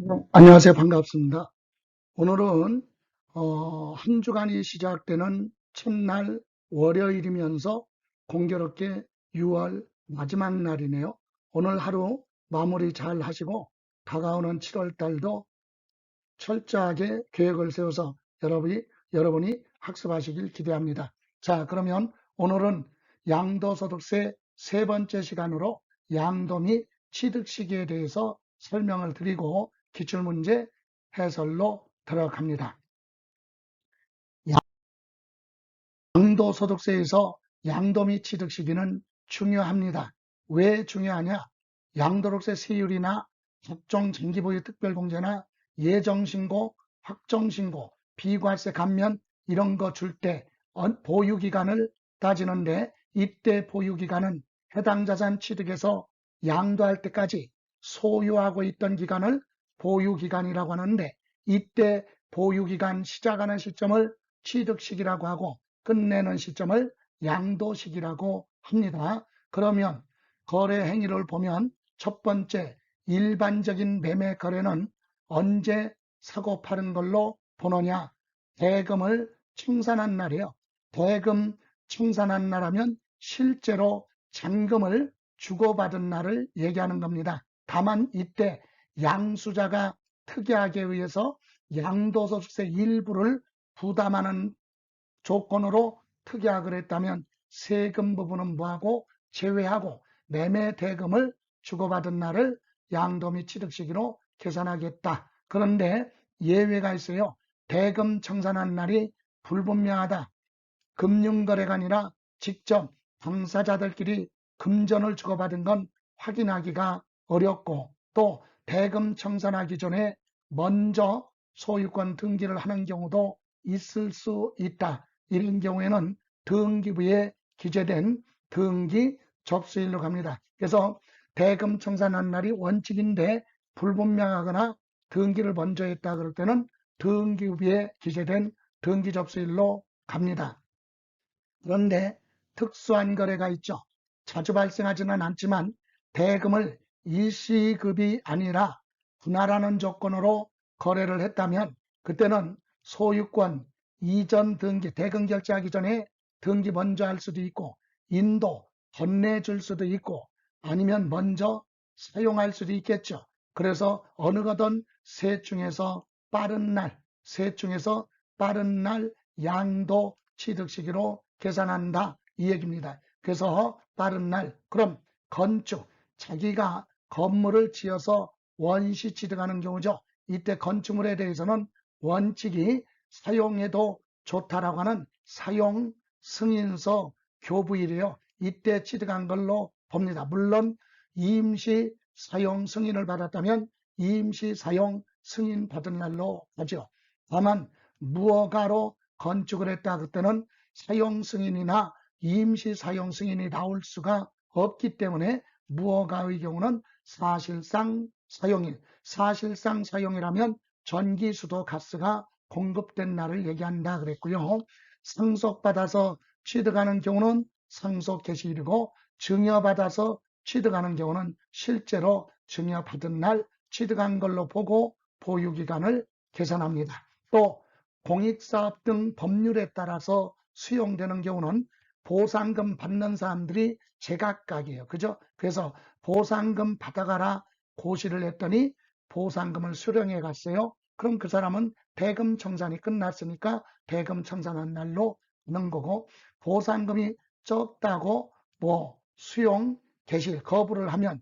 네, 안녕하세요. 반갑습니다. 오늘은 어, 한 주간이 시작되는 첫날 월요일이면서 공교롭게 6월 마지막 날이네요. 오늘 하루 마무리 잘 하시고 다가오는 7월 달도 철저하게 계획을 세워서 여러분이, 여러분이 학습하시길 기대합니다. 자, 그러면 오늘은 양도소득세 세 번째 시간으로 양도 및 취득 시기에 대해서 설명을 드리고 기출문제 해설로 들어갑니다. 양도소득세에서 양도 및 취득 시기는 중요합니다. 왜 중요하냐? 양도록세 세율이나 각종 정기보유 특별공제나 예정신고, 확정신고, 비과세 감면 이런 거 줄 때 보유기간을 따지는데 이때 보유기간은 해당 자산 취득에서 양도할 때까지 소유하고 있던 기간을 보유기간이라고 하는데 이때 보유기간 시작하는 시점을 취득시기라고 하고 끝내는 시점을 양도시기라고 합니다. 그러면 거래 행위를 보면 첫 번째 일반적인 매매 거래는 언제 사고 파는 걸로 보느냐 대금을 청산한 날이에요. 대금 청산한 날 하면 실제로 잔금을 주고받은 날을 얘기하는 겁니다. 다만 이때 양수자가 특이하게 의해서 양도소득세 일부를 부담하는 조건으로 특약을 했다면 세금 부분은 뭐하고 제외하고 매매 대금을 주고받은 날을 양도 및 취득 시기로 계산하겠다. 그런데 예외가 있어요. 대금 청산한 날이 불분명하다. 금융거래가 아니라 직접 당사자들끼리 금전을 주고받은 건 확인하기가 어렵고 또 대금 청산하기 전에 먼저 소유권 등기를 하는 경우도 있을 수 있다. 이런 경우에는 등기부에 기재된 등기 접수일로 갑니다. 그래서 대금 청산한 날이 원칙인데 불분명하거나 등기를 먼저 했다 그럴 때는 등기부에 기재된 등기 접수일로 갑니다. 그런데 특수한 거래가 있죠. 자주 발생하지는 않지만 대금을 일시급이 아니라 분할하는 조건으로 거래를 했다면 그때는 소유권 이전 등기 대금 결제하기 전에 등기 먼저 할 수도 있고 인도 건네줄 수도 있고 아니면 먼저 사용할 수도 있겠죠. 그래서 어느 거든 셋 중에서 빠른 날, 셋 중에서 빠른 날 양도 취득 시기로 계산한다 이 얘기입니다. 그래서 빠른 날 그럼 건축 자기가 건물을 지어서 원시 취득하는 경우죠. 이때 건축물에 대해서는 원칙이 사용해도 좋다라고 하는 사용 승인서 교부일이에요. 이때 취득한 걸로 봅니다. 물론 임시 사용 승인을 받았다면 임시 사용 승인 받은 날로 하죠. 다만 무허가로 건축을 했다 그때는 사용 승인이나 임시 사용 승인이 나올 수가 없기 때문에 무허가의 경우는 사실상 사용일, 사실상 사용이라면 전기, 수도, 가스가 공급된 날을 얘기한다 그랬고요. 상속받아서 취득하는 경우는 상속 개시일이고 증여받아서 취득하는 경우는 실제로 증여받은 날 취득한 걸로 보고 보유기간을 계산합니다. 또 공익사업 등 법률에 따라서 수용되는 경우는 보상금 받는 사람들이 제각각이에요. 그죠? 그래서 보상금 받아가라 고시를 했더니 보상금을 수령해 갔어요. 그럼 그 사람은 대금 청산이 끝났으니까 대금 청산한 날로 하는 거고 보상금이 적다고 뭐 수용 개실 거부를 하면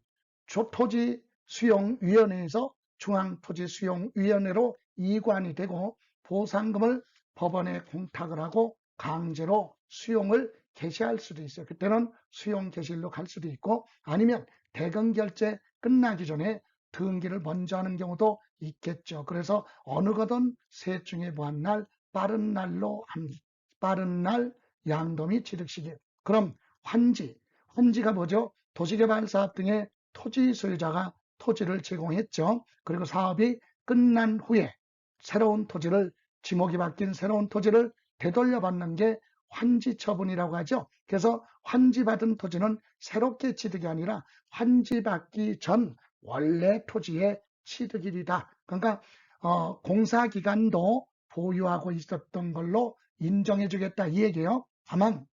토지 수용위원회에서 중앙토지수용위원회로 이관이 되고 보상금을 법원에 공탁을 하고 강제로 수용을 개시할 수도 있어요. 그때는 수용 개시일로 갈 수도 있고 아니면 대금 결제 끝나기 전에 등기를 먼저 하는 경우도 있겠죠. 그래서 어느 거든 셋 중에 뭐한 날 빠른 날로 합니다. 빠른 날 양도 및 취득 시기. 그럼 환지. 환지가 뭐죠? 도시개발 사업 등의 토지 소유자가 토지를 제공했죠. 그리고 사업이 끝난 후에 새로운 토지를 지목이 바뀐 새로운 토지를 되돌려 받는 게 환지 처분이라고 하죠. 그래서 환지받은 토지는 새롭게 취득이 아니라 환지받기 전 원래 토지의 취득일이다. 그러니까 어, 공사 기간도 보유하고 있었던 걸로 인정해 주겠다 이 얘기예요. 다만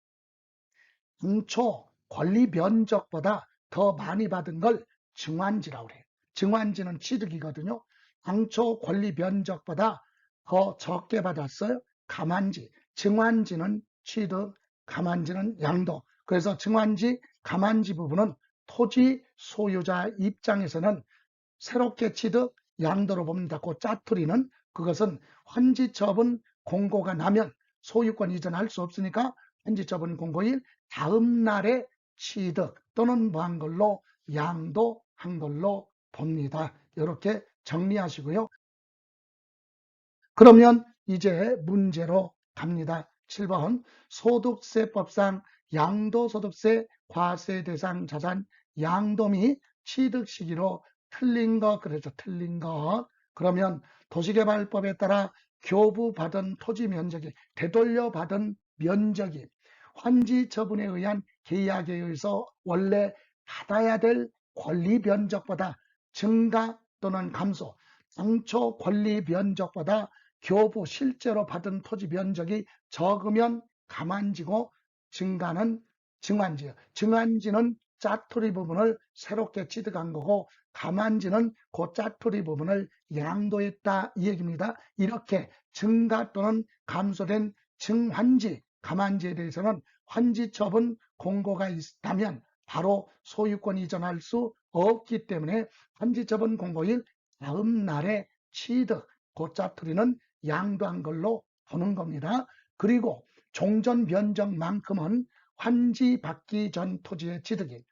당초 권리 면적보다 더 많이 받은 걸 증환지라고 그래요. 증환지는 취득이거든요. 당초 권리 면적보다 더 적게 받았어요. 가만지. 증환지는 취득, 가만지는 양도. 그래서 증환지, 가만지 부분은 토지 소유자 입장에서는 새롭게 취득, 양도로 봅니다. 그 짜투리는 그것은 환지처분 공고가 나면 소유권 이전할 수 없으니까 환지처분 공고일 다음 날에 취득 또는 뭐한 걸로 양도한 걸로 봅니다. 이렇게 정리하시고요. 그러면 이제 문제로 갑니다. 7번 소득세법상 양도소득세 과세 대상 자산 양도 및 취득 시기로 틀린 것 그래서 틀린 것. 그러면 도시개발법에 따라 교부받은 토지 면적이 되돌려 받은 면적이 환지 처분에 의한 계약에 의해서 원래 받아야 될 권리 면적보다 증가 또는 감소 당초 권리 면적보다 교부 실제로 받은 토지 면적이 적으면 가만지고 증가는 증환지예요. 증환지는 짜투리 부분을 새롭게 취득한 거고 가만지는 그 짜투리 부분을 양도했다 이 얘기입니다. 이렇게 증가 또는 감소된 증환지, 가만지에 대해서는 환지처분 공고가 있다면 바로 소유권 이전할 수 없기 때문에 환지처분 공고일 다음 날에 취득, 그 짜투리는 양도한 걸로 보는 겁니다. 그리고 종전 면적만큼은 환지 받기 전 토지의 취득인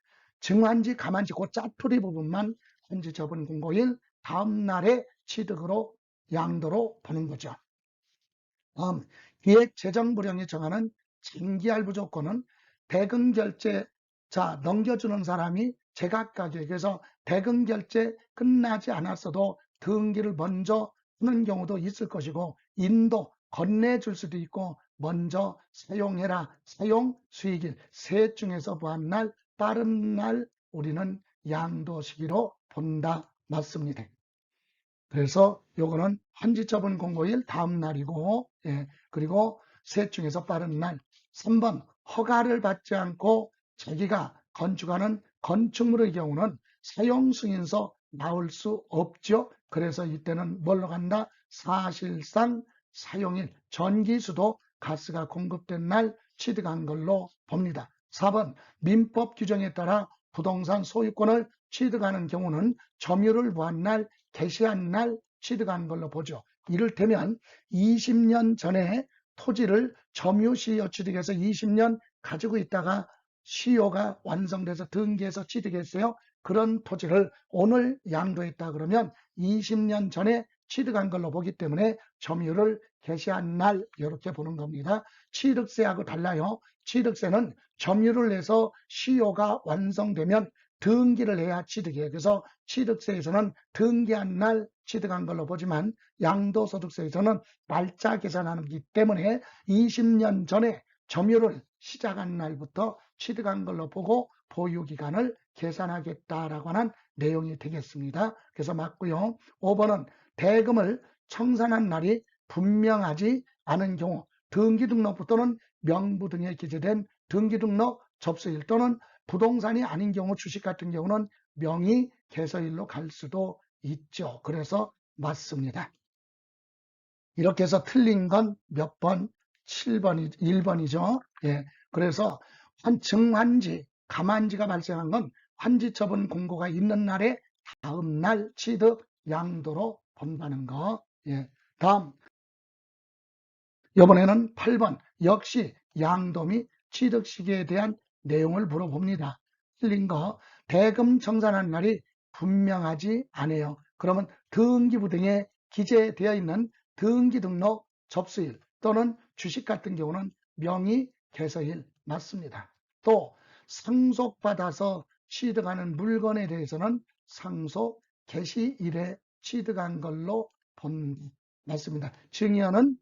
증환지, 가만지 그 짜투리 부분만 환지 처분 공고일 다음 날의 취득으로 양도로 보는 거죠. 다음 기획 재정부령이 정하는 쟁기할부 조건은 대금 결제 자 넘겨주는 사람이 제각각에 그래서 대금 결제 끝나지 않았어도 등기를 먼저 하는 경우도 있을 것이고 인도 건네줄 수도 있고 먼저 사용해라 사용 수익일 셋 중에서 보한 날 빠른 날 우리는 양도 시기로 본다 맞습니다. 그래서 요거는 환지처분 공고일 다음 날이고 예, 그리고 셋 중에서 빠른 날 3번 허가를 받지 않고 자기가 건축하는 건축물의 경우는 사용 승인서 나올 수 없죠. 그래서 이때는 뭘로 간다? 사실상 사용일 전기수도 가스가 공급된 날 취득한 걸로 봅니다. 4번 민법 규정에 따라 부동산 소유권을 취득하는 경우는 점유를 보한 날, 개시한 날 취득한 걸로 보죠. 이를테면 20년 전에 토지를 점유시효 취득해서 20년 가지고 있다가 시효가 완성돼서 등기해서 취득했어요. 그런 토지를 오늘 양도했다 그러면 20년 전에 취득한 걸로 보기 때문에 점유를 개시한 날 이렇게 보는 겁니다. 취득세하고 달라요. 취득세는 점유를 내서 시효가 완성되면 등기를 해야 취득이에요. 그래서 취득세에서는 등기한 날 취득한 걸로 보지만 양도소득세에서는 날짜 계산하기 때문에 20년 전에 점유를 시작한 날부터 취득한 걸로 보고 보유기간을 계산하겠다라고 하는 내용이 되겠습니다. 그래서 맞고요. 5번은 대금을 청산한 날이 분명하지 않은 경우 등기등록부 또는 명부 등에 기재된 등기등록 접수일 또는 부동산이 아닌 경우 주식 같은 경우는 명의 개서일로 갈 수도 있죠. 그래서 맞습니다. 이렇게 해서 틀린 건 몇 번? 7번이, 1번이죠. 예. 그래서 한 증환지, 가만지가 발생한 건 환지 처분 공고가 있는 날에 다음 날 취득 양도로 본다는 거. 예. 다음. 이번에는 8번. 역시 양도 및 취득 시기에 대한 내용을 물어봅니다. 틀린 거. 대금 청산한 날이 분명하지 않아요. 그러면 등기부 등에 기재되어 있는 등기 등록 접수일 또는 주식 같은 경우는 명의 개서일 맞습니다. 또 상속받아서 취득하는 물건에 대해서는 상속 개시일에 취득한 걸로 본 맞습니다. 증여는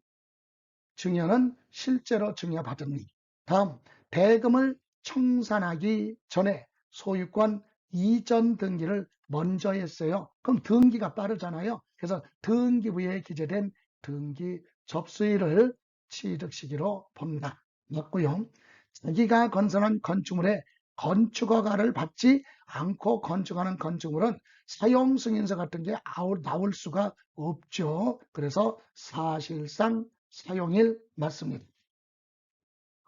증여는 실제로 증여받은 일. 다음 대금을 청산하기 전에 소유권 이전 등기를 먼저 했어요. 그럼 등기가 빠르잖아요. 그래서 등기부에 기재된 등기 접수일을 취득시기로 봅니다. 맞고요. 자기가 건설한 건축물에 건축허가를 받지 않고 건축하는 건축물은 사용 승인서 같은 게 나올 수가 없죠. 그래서 사실상 사용일 맞습니다.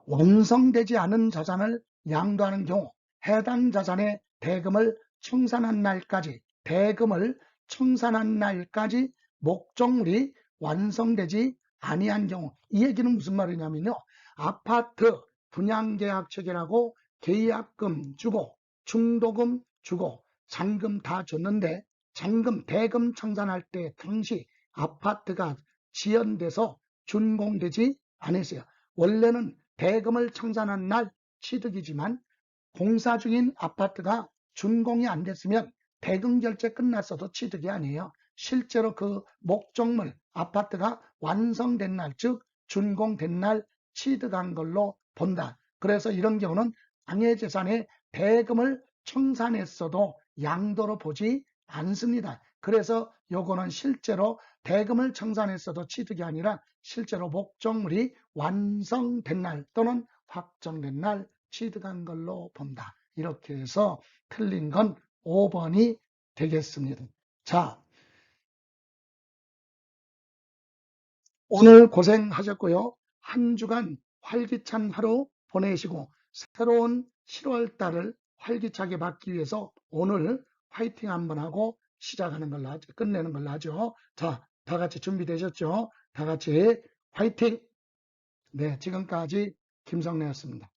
완성되지 않은 자산을 양도하는 경우 해당 자산의 대금을 청산한 날까지 대금을 청산한 날까지 목적물이 완성되지 아니한 경우 이 얘기는 무슨 말이냐면요. 아파트 분양계약 체결하고 계약금 주고 중도금 주고 잔금 다 줬는데 잔금 대금 청산할 때 당시 아파트가 지연돼서 준공되지 않았어요. 원래는 대금을 청산한 날 취득이지만 공사 중인 아파트가 준공이 안 됐으면 대금 결제 끝났어도 취득이 아니에요. 실제로 그 목적물 아파트가 완성된 날, 즉 준공된 날 취득한 걸로 본다. 그래서 이런 경우는 장애재산의 대금을 청산했어도 양도로 보지 않습니다. 그래서 요거는 실제로 대금을 청산했어도 취득이 아니라 실제로 목적물이 완성된 날 또는 확정된 날 취득한 걸로 본다. 이렇게 해서 틀린 건 5번이 되겠습니다. 자, 오늘 고생하셨고요. 한 주간 활기찬 하루 보내시고 새로운 7월 달을 활기차게 맞기 위해서 오늘 화이팅 한번 하고 시작하는 걸로 하죠. 끝내는 걸로 하죠. 자, 다 같이 준비되셨죠? 다 같이 화이팅! 네, 지금까지 김성래였습니다.